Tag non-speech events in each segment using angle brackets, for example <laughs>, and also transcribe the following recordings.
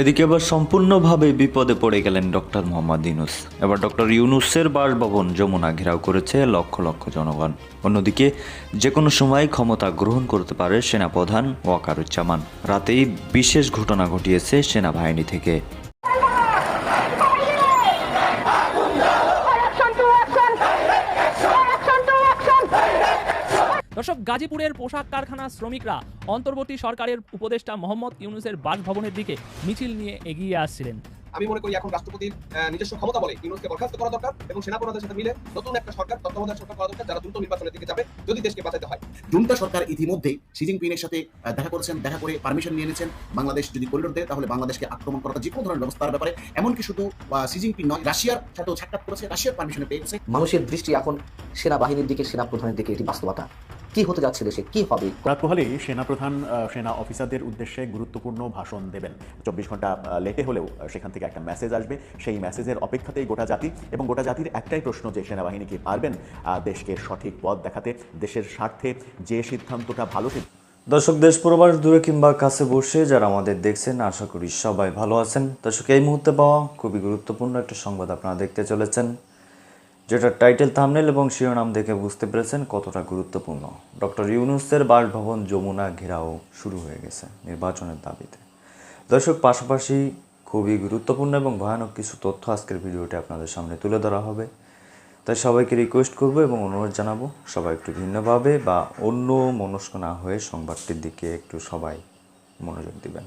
এদিকে এবার সম্পূর্ণভাবে বিপদে পড়ে গেলেন ডক্টর মোহাম্মদ ইউনুস। এবার ডক্টর ইউনুসের বাসভবন যমুনা ঘেরাও করেছে লক্ষ লক্ষ জনগণ। অন্যদিকে যে কোনো সময় ক্ষমতা গ্রহণ করতে পারে সেনাপ্রধান ওয়াকারুজ্জামান। রাতেই বিশেষ ঘটনা ঘটিয়েছে সেনাবাহিনী থেকে। দর্শক গাজীপুরের পোশাক কারখানা শ্রমিকরা অন্তর্বর্তী সরকারের উপদেষ্টা মোহাম্মদ ইউনুসের বাসভবনের দিকে মিছিল নিয়ে এগিয়ে আসছিলেন। আমি মনে করি এখন রাষ্ট্রপতির নিজস্ব ক্ষমতা বলে ইউনুসকে বরখাস্ত করা দরকার এবং সেনাপ্রধানের সাথে মিলে নতুন একটা সরকার তত্ত্বাবধায়ক সরকার করা দরকার যারা দ্রুত নির্বাচনের দিকে যাবে যদি দেশকে বাঁচাতে হয়। জুনটা সরকার ইতিমধ্যে শি জিনপিংয়ের সাথে দেখা করেছেন দেখা করে পারমিশন নিয়ে নিয়েছেন বাংলাদেশ যদি করিডোর দেয় তাহলে বাংলাদেশকে আক্রমণ করার যে কোনো ধরনের ব্যবস্থার ব্যাপারে। এমনকি শুধু শি জিনপিং নয় রাশিয়ার সাথেও সাক্ষাৎ করেছে রাশিয়ার পারমিশনে পেয়েছে মানুষের দৃষ্টি এখন সেনাবাহিনীর দিকে সেনাপ্রধানের দিকে এটি বাস্তবতা। কি হতে যাচ্ছে দেশে? কি হবে? প্রাতঃকালে সেনাপ্রধান সেনা অফিসারদের উদ্দেশ্যে গুরুত্বপূর্ণ ভাষণ দেবেন। চব্বিশ ঘণ্টা লেটে হলেও সেখান থেকে একটা মেসেজ আসবে। সেই মেসেজের অপেক্ষাতেই গোটা জাতি এবং গোটা জাতির একটাই প্রশ্ন যে সেনাবাহিনী কি পারবেন দেশকে সঠিক পথ দেখাতে দেশের স্বার্থে যে সিদ্ধান্তটা ভালো দর্শক দেশ প্রবাস দূরে কিংবা কাছে বসে যারা আমাদের দেখছেন আশা করি সবাই ভালো আছেন। দর্শক এই মুহূর্তে পাওয়া খুবই গুরুত্বপূর্ণ একটা সংবাদ আপনারা দেখতে চলেছেন। যেটা টাইটেল থামনেল এবং শিরোনাম দেখে বুঝতে পেরেছেন কতটা গুরুত্বপূর্ণ। ডক্টর ইউনুসের বাসভবন যমুনা ঘেরাও শুরু হয়ে গেছে নির্বাচনের দাবিতে। দর্শক, পাশাপাশি খুবই গুরুত্বপূর্ণ এবং ভয়ানক কিছু তথ্য আজকের ভিডিওটি আপনাদের সামনে তুলে ধরা হবে। তাই সবাইকে রিকোয়েস্ট করব এবং অনুরোধ জানাব সবাই একটু ভিন্নভাবে বা অন্য মনস্ক না হয়ে সংবাদটির দিকে একটু সবাই মনোযোগ দিবেন।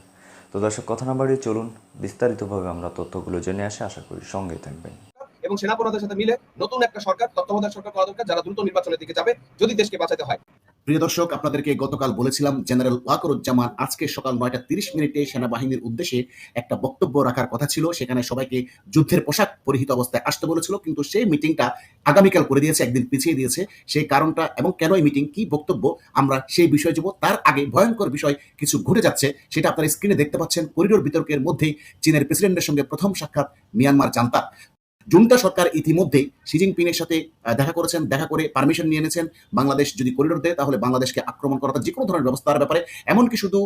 তো দর্শক, কথা না বাড়িয়ে চলুন। বিস্তারিতভাবে আমরা তথ্যগুলো জেনে আসে, আশা করি সঙ্গেই থাকবেন। এবং সেনাপ্রধানের সাথে মিলে নতুন একটা সরকার, তত্ত্বাবধায়ক সরকার করা দরকার, যারা দ্রুত নির্বাচনের দিকে যাবে, যদি দেশকে বাঁচাতে হয়। প্রিয় দর্শক, আপনাদেরকে গতকাল বলেছিলাম, জেনারেল ওয়াকরুজ্জামান আজকে সকাল নয়টা তিরিশ মিনিটে সেনাবাহিনীর উদ্দেশ্যে একটা বক্তব্য রাখার কথা ছিল। সেখানে সবাইকে যুদ্ধের পোশাক পরিহিত অবস্থায় আসতে বলেছিল, কিন্তু সেই মিটিংটা আগামীকাল করে দিয়েছে, একদিন পিছিয়ে দিয়েছে। সেই কারণটা এবং কেন এই মিটিং, কি বক্তব্য, আমরা সেই বিষয়ে যাব। তার আগে ভয়ঙ্কর বিষয় কিছু ঘটে যাচ্ছে, সেটা আপনারা স্ক্রিনে দেখতে পাচ্ছেন। করিডোর বিতর্কের মধ্যেই চীনের প্রেসিডেন্টের সঙ্গে প্রথম সাক্ষাৎ মিয়ানমার জান্তা জুনটা সরকার ইতিমধ্যে শি জিনপিংয়ের সাথে দেখা করেছেন, দেখা করে পারমিশন নিয়ে নিয়েছেন বাংলাদেশ যদি করিডোর দেয়, তাহলে বাংলাদেশকে আক্রমণ করা যে কোনো ধরনের ব্যবস্থার ব্যাপারে। এমনকি শুধু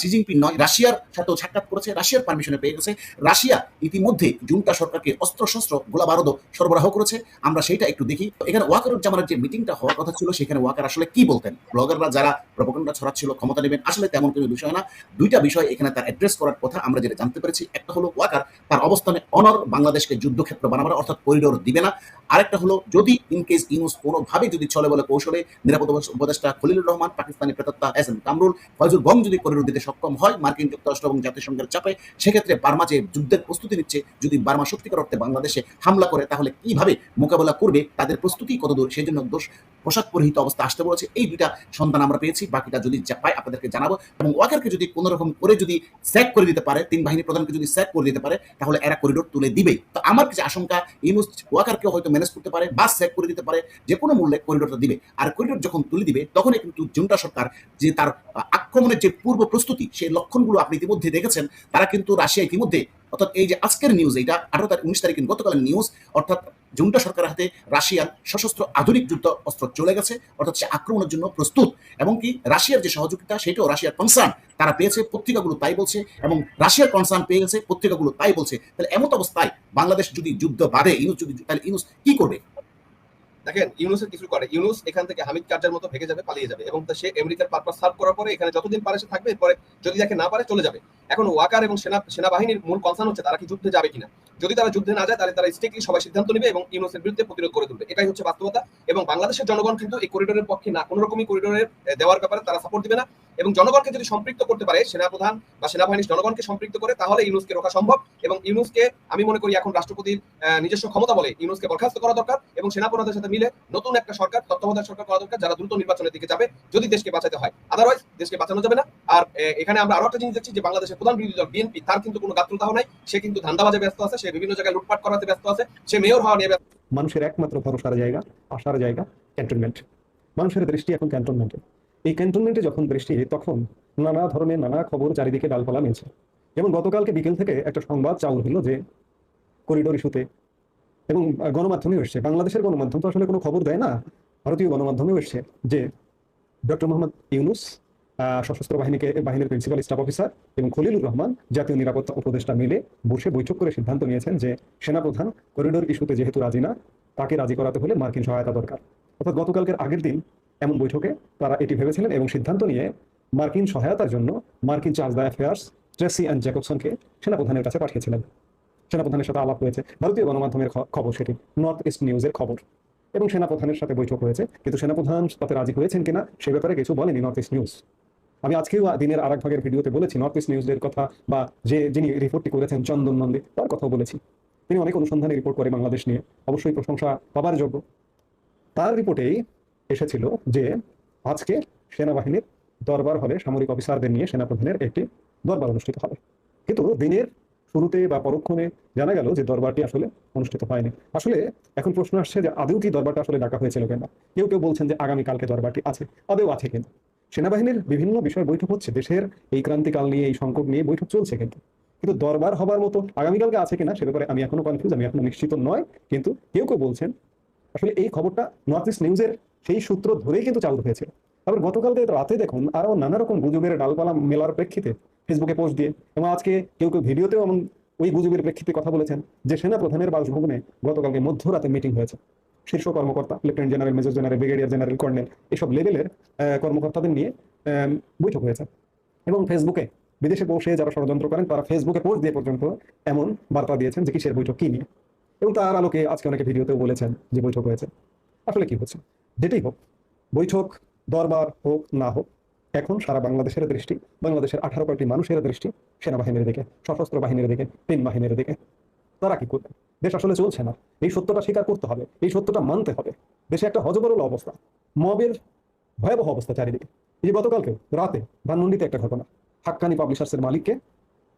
শি জিনপিং নয়, রাশিয়ার সাথেও সাক্ষাৎ করেছে, রাশিয়ার পারমিশনে পেয়ে গেছে। রাশিয়া ইতিমধ্যে জুনটা সরকারকে অস্ত্র শস্ত্র গোলা বারুদও সরবরাহ করেছে। আমরা সেইটা একটু দেখি। এখানে ওয়াকারুজ্জামানের যে মিটিংটা হওয়ার কথা ছিল, সেখানে ওয়াকার আসলে কি বলতেন? ব্লগাররা যারা প্রপাগন্ডা ছড়াচ্ছিল, ক্ষমতা নেবেন, আসলে তেমন কোনো বিষয় না। দুইটা বিষয় এখানে তার অ্যাড্রেস করার কথা আমরা যেটা জানতে পেরেছি। একটা হলো ওয়াকার, তার অবস্থানে অনর বাংলাদেশকে যুদ্ধক্ষেত্র বানাবার অর্থাৎ করিডোর দিবে না। আরেকটা হলো, যদি ইনকেস ইউনুস কোনোভাবে যদি চলে বলে কৌশলে, নিরাপদ উপদেষ্টা খলিলুর রহমান, পাকিস্তানি প্রেতাত্মা এস এম কামরুল, ফয়জুল গং যদি করিডোর দিতে সক্ষম হয়, মার্কিন যুক্তরাষ্ট্র এবং জাতিসংঘের চাপে, সেক্ষেত্রে বার্মা যে যুদ্ধের প্রস্তুতি নিচ্ছে, যদি বার্মা সত্যিকার অর্থে বাংলাদেশে হামলা করে, তাহলে কীভাবে মোকাবেলা করবে, তাদের প্রস্তুতি কতদূর সেই জন্য দোষ পোশাক পরিহিত অবস্থা আসতে বলেছে। এই দুইটা সন্ধান আমরা পেয়েছি, বাকিটা যদি পাই আপনাদেরকে জানাব। এবং ওয়াকারকে যদি কোনো রকম করে যদি স্যাক করে দিতে পারে, তিন বাহিনী প্রধানকে যদি স্যাক করে দিতে পারে, তাহলে এরা করিডোর তুলে দিবে তো আমার কাছে আশঙ্কা ইউনুস ওয়াকারকেও হয়তো ম্যানেজ করতে পারে বা স্যাক করে দিতে পারে যে কোনো মূল্যে করিডোরটা দিবে। আর করিডোর যখন তুলে দিবে, তখনই কিন্তু জুন্টা সরকার যে তার আক্রমণের যে পূর্ব প্রস্তুতি, সেই লক্ষণগুলো আপনি ইতিমধ্যে দেখেছেন। তারা কিন্তু রাশিয়া ইতিমধ্যে, অর্থাৎ এই যে আজকের নিউজ এটা আঠারো তারিখ, উনিশ তারিখ গতকালের নিউজ অর্থাৎ জুনটা সরকারের হাতে রাশিয়ার সশস্ত্র আধুনিক যুদ্ধ অস্ত্র চলে গেছে, অর্থাৎ সে আক্রমণের জন্য প্রস্তুত। এবং কি রাশিয়ার যে সহযোগিতা, সেটাও রাশিয়ার কনসার্ন তারা পেয়েছে পত্রিকাগুলো তাই বলছে, এবং রাশিয়ার কনসার্ন পেয়ে গেছে, পত্রিকাগুলো তাই বলছে। তাহলে এমত অবস্থায় বাংলাদেশ যদি যুদ্ধ বাড়ে ইউনুস যদি তাহলে ইউনুস কি করবে? দেখেন, ইউনুসের কিছু করে। ইউনুস এখান থেকে হামিদ কার্যার মতো ভেঙে যাবে, পালিয়ে যাবে। এবং সে আমেরিকার পারপাস সার্ভ করার পরে এখানে যতদিন পারে সে থাকবে, এরপরে যদি দেখে না পারে, চলে যাবে। এখন ওয়াকার এবং সেনা সেনাবাহিনীর মূল কনসার্ন হচ্ছে তারা কি যুদ্ধে যাবে কিনা। যদি তারা যুদ্ধে না যায়, তাহলে তারা স্টেকলি সবাই সিদ্ধান্ত নেবে এবং ইউনুসের বিরুদ্ধে প্রতিরোধ করে তুলবে। এটাই হচ্ছে বাস্তবতা। এবং বাংলাদেশের জনগণ কিন্তু এই করিডোরের পক্ষে না, কোনো রকমই করিডোরের দেওয়ার ব্যাপারে তারা সাপোর্ট দিবে না। এবং জনগণকে যদি সম্পৃক্ত করতে পারে, সেনাপ্রধান বা সেনাবাহিনীর জনগণকে সম্পৃক্ত করে, তাহলে ইউনুসকে রোখা সম্ভব। এবং ইউনুসকে, আমি মনে করি, এখন রাষ্ট্রপতির নিজস্ব ক্ষমতা বলে ইউনুসকে বরখাস্ত করা দরকার এবং সেনাপ্রধানের সাথে মিলে নতুন একটা সরকার, তত্ত্বাবধায়ক সরকার করা দরকার, যারা দ্রুত নির্বাচনের দিকে যাবে, যদি দেশকে বাঁচাতে হয়। আদারওয়াইজ দেশকে বাঁচানো যাবে না। আর এখানে আমরা আরও একটা জিনিস দেখছি যে, বাংলাদেশের প্রধান বিরোধী দল, বিএনপি, তার কিন্তু কোনো গাত্রতাও নাই, সে কিন্তু ধান্দাবাজে ব্যস্ত আছে সে বিভিন্ন জায়গায় লুটপাট করাতে ব্যস্ত আছে, সে মেয়র হওয়া নিয়ে মানুষের একমাত্র ভরসার জায়গা আসার জায়গা ক্যান্টনমেন্ট মানুষের দৃষ্টি এখন ক্যান্টনমেন্টে এই ক্যান্টনমেন্টে যখন দৃষ্টি তখন নানা ধরনের নানা খবর চারিদিকে ডালপালা মেলছে যেমন গতকালকে বিকেল থেকে একটা সংবাদ চাউল হলো যে করিডোর ইস্যুতে এবং গণমাধ্যমেও এসছে। বাংলাদেশের গণমাধ্যম তো আসলে কোনো খবর দেয় না, ভারতীয় গণমাধ্যমেও এসছে যে, ডক্টর মোহাম্মদ ইউনুস সশস্ত্র বাহিনীকে, বাহিনীর প্রিন্সিপাল স্টাফ অফিসার এবং খলিলুর রহমান জাতীয় নিরাপত্তা উপদেষ্টা মিলে বসে বৈঠক করে সিদ্ধান্ত নিয়েছেন যে সেনাপ্রধান করিডোর ইস্যুতে যেহেতু রাজি না, তাকে রাজি করাতে হলে মার্কিন সহায়তা দরকার। অর্থাৎ গতকালকের আগের দিন এমন বৈঠকে তারা এটি ভেবেছিলেন এবং সিদ্ধান্ত নিয়ে মার্কিন সহায়তার জন্য মার্কিন chargé d' affaires Tracey Ann জ্যাকবসনকে সেনাপ্রধানের কাছে পাঠিয়েছিলেন। সেনাপ্রধানের সাথে আলাপ হয়েছে। ভারতীয় গণমাধ্যমের খবর সেটি নর্থ ইস্ট নিউজের খবর। এবং সেনাপ্রধানের সাথে বৈঠক হয়েছে, কিন্তু সেনাপ্রধান তাতে রাজি হয়েছেন কিনা সে ব্যাপারে কিছু বলেনি নর্থ ইস্ট নিউজ আমি আজকেও দিনের আর এক ভাগের ভিডিওতে বলেছি নর্থ ইস্ট নিউজের কথা বা যে, যিনি রিপোর্টটি করেছেন, চন্দন নন্দী, তার কথাও বলেছি। তিনি অনেক অনুসন্ধানে রিপোর্ট করে বাংলাদেশ নিয়ে, অবশ্যই প্রশংসা পাবার যোগ্য। তার রিপোর্টেই এসেছিল যে, আজকে সেনাবাহিনীর দরবার হবে সামরিক অফিসারদের নিয়ে সেনাপ্রধানের একটি দরবার অনুষ্ঠিত হবে। কিন্তু দিনের শুরুতে বা পরক্ষণে জানা গেল যে দরবারটি আসলে অনুষ্ঠিত হয়নি। আসলে এখন প্রশ্ন আসছে যে আদৌ কি দরবারটা আসলে ডাকা হয়েছিল কিনা? কেউ কেউ বলছেন যে আগামীকালকে দরবারটি আছে, আদৌ আছে কিনা? সেনাবাহিনীর বিভিন্ন বিষয়ে বৈঠক হচ্ছে। দেশের এই ক্রান্তিকাল নিয়ে, এই সংকট নিয়ে বৈঠক চলছে কিন্তু। কিন্তু দরবার হবার মতো আগামীকালকে আছে কিনা সে ব্যাপারে আমি এখনও কনফিউজ আমি এখনও নিশ্চিত নয়। কিন্তু কেউ কেউ বলছেন, আসলে এই খবরটা নর্থ ইস্ট নিউজের সেই সূত্র ধরেই কিন্তু চালু হয়েছিল আবার গতকালকে রাতে দেখুন, আরও নানা রকম গুজবের ডালপালা মেলার প্রেক্ষিতে ফেসবুকে পোস্ট দিয়ে এবং আজকে কেউ কেউ ভিডিওতেও এমন ওই গুজবের প্রেক্ষিতে কথা বলেছেন যে সেনা প্রধানের বাসভবনে গতকালকে মধ্যরাতে মিটিং হয়েছে। শীর্ষ কর্মকর্তা lieutenant general major general brigadier general colonel এসব লেভেলের কর্মকর্তাদের নিয়ে বৈঠক হয়েছে। এবং ফেসবুকে বিদেশে বসে যারা ষড়যন্ত্র করেন, তারা ফেসবুকে পোস্ট দিয়ে পর্যন্ত এমন বার্তা দিয়েছেন যে কিসের বৈঠক, কি নিয়ে। এবং তার আলোকে আজকে অনেকে ভিডিওতেও বলেছেন যে বৈঠক হয়েছে। আসলে কি হচ্ছে? যেটাই হোক, বৈঠক দরবার হোক না হোক, এখন সারা বাংলাদেশের দৃষ্টি, বাংলাদেশের আঠারো কোটি মানুষের দৃষ্টি সেনাবাহিনীর দিকে, সশস্ত্র বাহিনীর দিকে, তিন বাহিনীর দিকে। তারা কি করবে? দেশ আসলে চলছে না। এই সত্যটা স্বীকার করতে হবে, এই সত্যটা মানতে হবে। দেশে একটা হজবরল অবস্থা, মবের ভয়াবহ অবস্থা চারিদিকে। এই যে গতকালকে রাতে ধানমন্ডিতে একটা ঘটনা। হাক্কানি পাবলিশার্সের মালিককে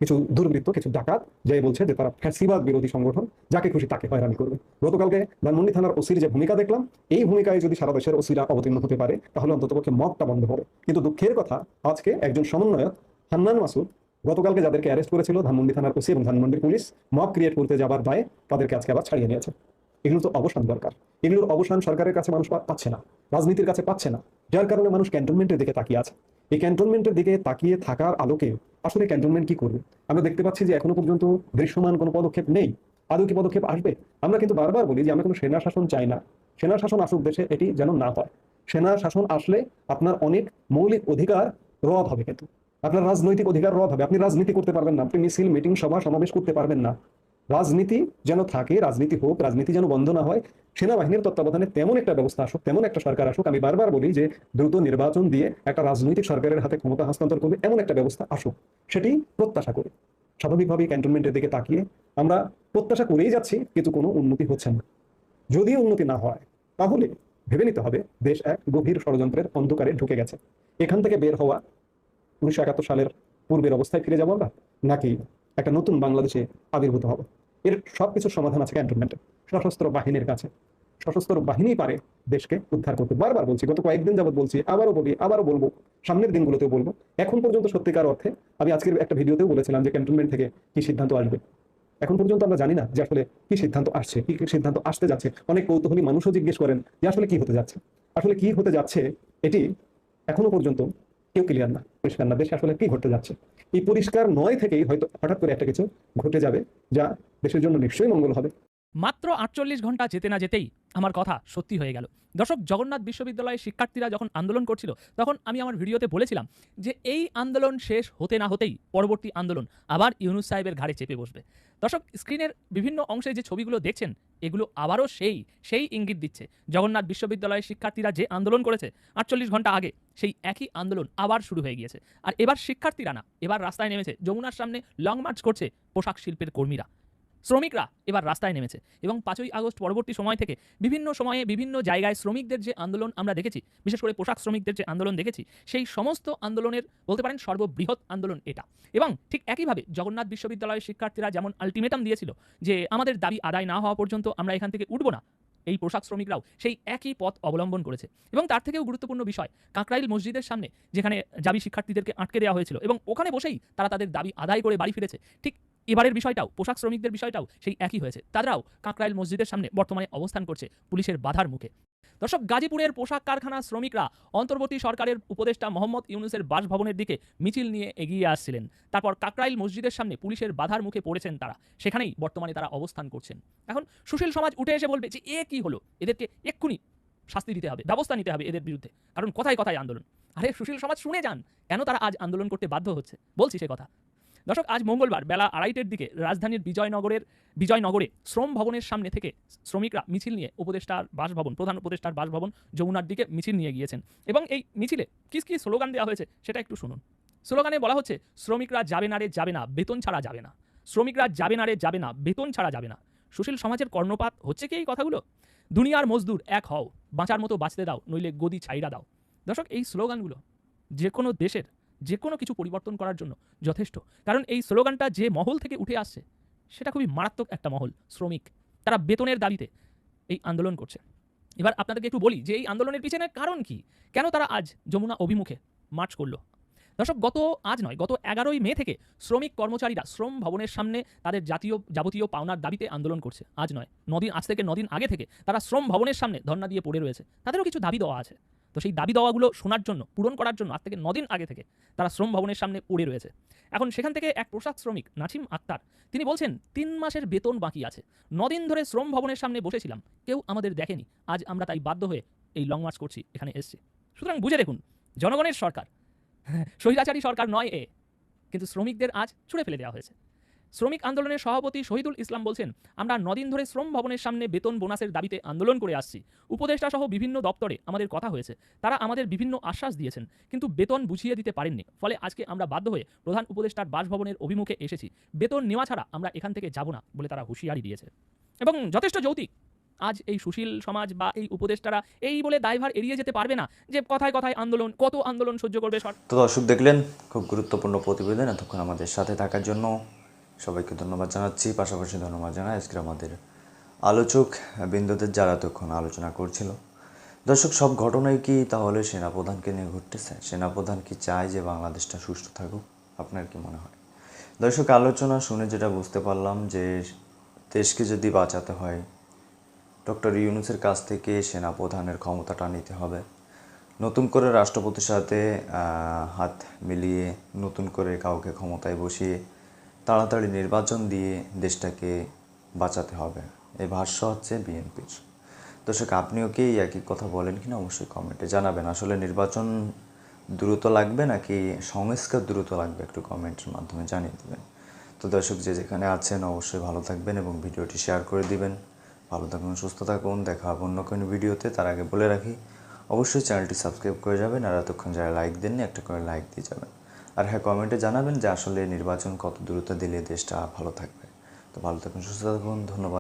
কিছু দুর্বৃত্ত, কিছু ডাকাত, যাই বলছে যে তারা ফ্যাসিবাদ বিরোধী সংগঠন, যাকে খুশি তাকে হয়রানি করবে। গতকালকে ধানমন্ডি থানার ওসির যে ভূমিকা দেখলাম, এই ভূমিকায় যদি সারা দেশের ওসিরা অবতীর্ণ হতে পারে, তাহলে অন্ততপক্ষে মবটা বন্ধ হবে। কিন্তু দুঃখের কথা, আজকে একজন সমন্বয়ক, হান্নান মাসুদ গতকালকে যাদেরকে অ্যারেস্ট করেছিল ধানমন্ডি থানার ওসি এবং ধানমন্ডির পুলিশ মব ক্রিয়েট করতে যাবার দায়ে তাদেরকে আজকে আবার ছাড়িয়ে নিয়েছে। এগুলো তো অবসান দরকার। এগুলোর অবসান সরকারের কাছে মানুষ পাচ্ছে না। রাজনীতির কাছে পাচ্ছে না। যার কারণে মানুষ ক্যান্টনমেন্টের দিকে তাকিয়ে আছে। এই ক্যান্টনমেন্টের দিকে তাকিয়ে থাকার আলোকে আসলে ক্যান্টনমেন্ট কি করবে? আমরা দেখতে পাচ্ছি যে এখনও পর্যন্ত দৃশ্যমান কোনো পদক্ষেপ নেই। আদৌ কি পদক্ষেপ আসবে? আমরা কিন্তু বারবার বলি যে আমরা কোনো সেনা শাসন চাই না। সেনা শাসন আসুক দেশে, এটি যেন না হয়। সেনা শাসন আসলে আপনার অনেক মৌলিক অধিকার রদ হবে কিন্তু। আপনার রাজনৈতিক অধিকার রদ হবে। আপনি রাজনীতি করতে পারবেন না। আপনি মিছিল, মিটিং, সভা, সমাবেশ করতে পারবেন না। রাজনীতি যেন থাকে, রাজনীতি হোক, রাজনীতি যেন বন্ধ না হয়, সেনাবাহিনীর তত্ত্বাবধানে তেমন একটা ব্যবস্থা আসুক, তেমন একটা সরকার আসুক, আমি বারবার বলি যে দ্রুত নির্বাচন দিয়ে একটা রাজনৈতিক সরকারের হাতে ক্ষমতা হস্তান্তর করবে এমন একটা ব্যবস্থা আসুক। সেটি প্রত্যাশা করি। স্বাভাবিকভাবেই ক্যান্টনমেন্টের দিকে তাকিয়ে আমরা প্রত্যাশা করেই যাচ্ছি, কিন্তু কোনো উন্নতি হচ্ছে না। যদি উন্নতি না হয়, তাহলে ভেবে নিতে হবে, দেশ এক গভীর ষড়যন্ত্রের অন্ধকারে ঢুকে গেছে। এখান থেকে বের হওয়া উনিশশো একাত্তর সালের পূর্বের অবস্থায় ফিরে যাব আমরা, নাকি একটা নতুন বাংলাদেশে আবির্ভূত হব? এর সব কিছুর সমাধান আছে ক্যান্টনমেন্টে, সশস্ত্র বাহিনীর কাছে। সশস্ত্র বাহিনী পারে দেশকে উদ্ধার করতে। বারবার বলছি, গত কয়েকদিন যাবত বলছি, আবারও বলি, আবারও বলব, সামনের দিনগুলোতেও বলব। এখন পর্যন্ত সত্যিকার অর্থে আমি আজকের একটা ভিডিওতেও বলেছিলাম যে ক্যান্টনমেন্ট থেকে কি সিদ্ধান্ত আসবে। এখন পর্যন্ত আমরা জানি না যে আসলে কি সিদ্ধান্ত আসছে, কি কি সিদ্ধান্ত আসতে যাচ্ছে। অনেক কৌতূহলী মানুষও জিজ্ঞেস করেন যে আসলে কি হতে যাচ্ছে। আসলে কি হতে যাচ্ছে এটি এখনও পর্যন্ত কেউ ক্লিয়ার না, পরিষ্কার না, দেশে আসলে কি ঘটতে যাচ্ছে? এই পরিষ্কার নয় থেকেই হয়তো হঠাৎ করে একটা কিছু ঘটে যাবে, যা দেশের জন্য নিশ্চয়ই মঙ্গল হবে। মাত্র আটচল্লিশ ঘণ্টা যেতে না যেতেই আমার কথা সত্যি হয়ে গেল। দর্শক, জগন্নাথ বিশ্ববিদ্যালয়ের শিক্ষার্থীরা যখন আন্দোলন করছিল, তখন আমি আমার ভিডিওতে বলেছিলাম যে এই আন্দোলন শেষ হতে না হতেই পরবর্তী আন্দোলন আবার ইউনুস সাহেবের ঘাড়ে চেপে বসবে। দর্শক স্ক্রিনের বিভিন্ন অংশে যে ছবিগুলো দেখছেন এগুলো আবারও সেই সেই ইঙ্গিত দিচ্ছে। জগন্নাথ বিশ্ববিদ্যালয়ের শিক্ষার্থীরা যে আন্দোলন করেছে, আটচল্লিশ ঘণ্টা আগে, সেই একই আন্দোলন আবার শুরু হয়ে গিয়েছে। আর এবার শিক্ষার্থীরা না, এবার রাস্তায় নেমেছে। যমুনার সামনে লং মার্চ করছে পোশাক শিল্পের কর্মীরা। শ্রমিকরা এবার রাস্তায় নেমেছে এবং পাঁচই আগস্ট পরবর্তী সময় থেকে বিভিন্ন সময়ে বিভিন্ন জায়গায় শ্রমিকদের যে আন্দোলন আমরা দেখেছি, বিশেষ করে পোশাক শ্রমিকদের যে আন্দোলন দেখেছি, সেই সমস্ত আন্দোলনের বলতে পারেন সর্ববৃহৎ আন্দোলন এটা। এবং ঠিক একইভাবে জগন্নাথ বিশ্ববিদ্যালয়ের শিক্ষার্থীরা যেমন আলটিমেটাম দিয়েছিল যে আমাদের দাবি আদায় না হওয়া পর্যন্ত আমরা এখান থেকে উঠব না এই পোশাক শ্রমিকরাও সেই একই পথ অবলম্বন করেছে। এবং তার থেকেও গুরুত্বপূর্ণ বিষয়, কাঁকড়াইল মসজিদের সামনে যেখানে জাবি শিক্ষার্থীদেরকে আটকে দেওয়া হয়েছিল এবং ওখানে বসেই তারা তাদের দাবি আদায় করে বাড়ি ফিরেছে, ঠিক এবারের বিষয়টাও, পোশাক শ্রমিকদের বিষয়টাও সেই একই হয়েছে। তারাও কাঁকড়াইল মসজিদের সামনে বর্তমানে অবস্থান করছে পুলিশের বাধার মুখে। দর্শক, গাজীপুরের পোশাক কারখানা শ্রমিকরা অন্তর্বর্তী সরকারের উপদেষ্টা মোহাম্মদ ইউনুসের বাসভবনের দিকে মিছিল নিয়ে এগিয়ে আসছিলেন। তারপর কাকরাইল মসজিদের সামনে পুলিশের বাধার মুখে পড়েছেন তারা। সেখানেই বর্তমানে তারা অবস্থান করছেন। এখন সুশীল সমাজ উঠে এসে বলবে যে, এ কি হলো? এদেরকে এক্ষুনি শাস্তি দিতে হবে, ব্যবস্থা নিতে হবে এদের বিরুদ্ধে। কারণ কথায় কথায় আন্দোলন। আরে সুশীল সমাজ শুনে যান, কেন তারা আজ আন্দোলন করতে বাধ্য হচ্ছে? বলছি সে কথা। দর্শক, আজ মঙ্গলবার বেলা আড়াইটের দিকে রাজধানীর বিজয়নগরের বিজয়নগরে শ্রম ভবনের সামনে থেকে শ্রমিকরা মিছিল নিয়ে উপদেষ্টার বাসভবন, প্রধান উপদেষ্টার বাসভবন যমুনার দিকে মিছিল নিয়ে গিয়েছেন। এবং এই মিছিলে কি কি স্লোগান দেওয়া হয়েছে সেটা একটু শুনুন। স্লোগানে বলা হচ্ছে, শ্রমিকরা যাবে না রে যাবে না, বেতন ছাড়া যাবে না। শ্রমিকরা যাবে না রে যাবে না, বেতন ছাড়া যাবে না। সুশীল সমাজের কর্ণপাত হচ্ছে কি এই কথাগুলো? দুনিয়ার মজদুর এক হও, বাঁচার মতো বাঁচতে দাও, নইলে গদি ছাইরা দাও। দর্শক, এই স্লোগানগুলো যে কোনো দেশের যে কোনো কিছু পরিবর্তন করার জন্য যথেষ্ট। কারণ এই স্লোগানটা যে মহল থেকে উঠে আসছে, সেটা খুবই মারাত্মক একটা মহল, শ্রমিক। তারা বেতনের দাবিতে এই আন্দোলন করছে। এবার আপনাদেরকে একটু বলি যে এই আন্দোলনের পিছনে কারণ কি? কেন তারা আজ যমুনা অভিমুখে মার্চ করল? দর্শক, গত আজ নয়, গত এগারোই মে থেকে শ্রমিক কর্মচারীরা শ্রম ভবনের সামনে তাদের জাতীয়, যাবতীয় পাওনার দাবিতে আন্দোলন করছে। আজ নয়, নদিন, আজ থেকে নদিন আগে থেকে তারা শ্রম ভবনের সামনে ধর্না দিয়ে পড়ে রয়েছে। তাদেরও কিছু দাবি দেওয়া আছে। তো সেই দাবি দেওয়াগুলো শোনার জন্য, পূরণ করার জন্য আজ থেকে নদিন আগে থেকে তারা শ্রম ভবনের সামনে পড়ে রয়েছে। এখন সেখান থেকে এক পোশাক শ্রমিক, নাছিম আক্তার, তিনি বলছেন, তিন মাসের বেতন বাকি আছে। নদিন ধরে শ্রম ভবনের সামনে বসেছিলাম, কেউ আমাদের দেখেনি। আজ আমরা তাই বাধ্য হয়ে এই লং মার্চ করছি, এখানে এসছি। সুতরাং বুঝে দেখুন, জনগণের সরকার, <laughs> স্বৈরাচারী সরকার নয় এ, কিন্তু শ্রমিকদের আজ ছুড়ে ফেলে দেওয়া হয়েছে। শ্রমিক আন্দোলনের সভাপতি শহীদুল ইসলাম বলছেন, আমরা নদিন ধরে শ্রম ভবনের সামনে বেতন বোনাসের দাবিতে আন্দোলন করে আসছি। উপদেষ্টা সহ বিভিন্ন দপ্তরে আমাদের কথা হয়েছে। তারা আমাদের বিভিন্ন আশ্বাস দিয়েছেন, কিন্তু বেতন বুঝিয়ে দিতে পারেননি। ফলে আজকে আমরা বাধ্য হয়ে প্রধান উপদেষ্টার বাসভবনের অভিমুখে এসেছি। বেতন নেওয়া ছাড়া আমরা এখান থেকে যাব না, বলে তারা হুঁশিয়ারি দিয়েছে। এবং যথেষ্ট যৌতিক আজ এই সুশীল সমাজ বা এই উপদেষ্টারা এই বলে দায়ভার এড়িয়ে যেতে পারবে না যে কথায় কথায় আন্দোলন, কত আন্দোলন সহ্য করবে তো দর্শক দেখলেন, খুব গুরুত্বপূর্ণ প্রতিবেদন এতক্ষণ আমাদের সাথে থাকার জন্য। সবাইকে ধন্যবাদ জানাচ্ছি। পাশাপাশি ধন্যবাদ জানাই আজকে আমাদের আলোচক বিন্দুদের যারা এতক্ষণ আলোচনা করছিল। দর্শক, সব ঘটনাই কি তাহলে সেনাপ্রধানকে নিয়ে ঘটতেছে? সেনাপ্রধান কি চায় যে বাংলাদেশটা সুষ্ঠু থাকুক? আপনার কি মনে হয়? দর্শক, আলোচনা শুনে যেটা বুঝতে পারলাম যে দেশকে যদি বাঁচাতে হয়, ডক্টর ইউনুসের কাছ থেকে সেনাপ্রধানের ক্ষমতাটা নিতে হবে। নতুন করে রাষ্ট্রপতির সাথে হাত মিলিয়ে নতুন করে কাউকে ক্ষমতায় বসিয়ে তাড়াতাড়ি নির্বাচন দিয়ে দেশটাকে বাঁচাতে হবে। এই ভাষ্য হচ্ছে বিএনপির। দর্শক, আপনিও কি একই কথা বলেন কিনা অবশ্যই কমেন্টে জানাবেন। আসলে নির্বাচন দ্রুত লাগবে নাকি সংস্কার দ্রুত লাগবে একটু কমেন্টের মাধ্যমে জানিয়ে দেবেন। তো দর্শক, যে যেখানে আছেন অবশ্যই ভালো থাকবেন এবং ভিডিওটি শেয়ার করে দিবেন। ভালো থাকুন, সুস্থ থাকুন। দেখা হবে অন্য কোনো ভিডিওতে। তার আগে বলে রাখি, অবশ্যই চ্যানেলটি সাবস্ক্রাইব করে যাবেন আর এতক্ষণ যারা লাইক দেননি, একটা করে লাইক দিয়ে যাবেন। আর হ্যাঁ কমেন্টে জানাবেন যে আসলে নির্বাচন কত দূরত্ব দিলে দেশটা ভালো থাকবে। তো ভালো থাকুন সুস্থ থাকুন, ধন্যবাদ।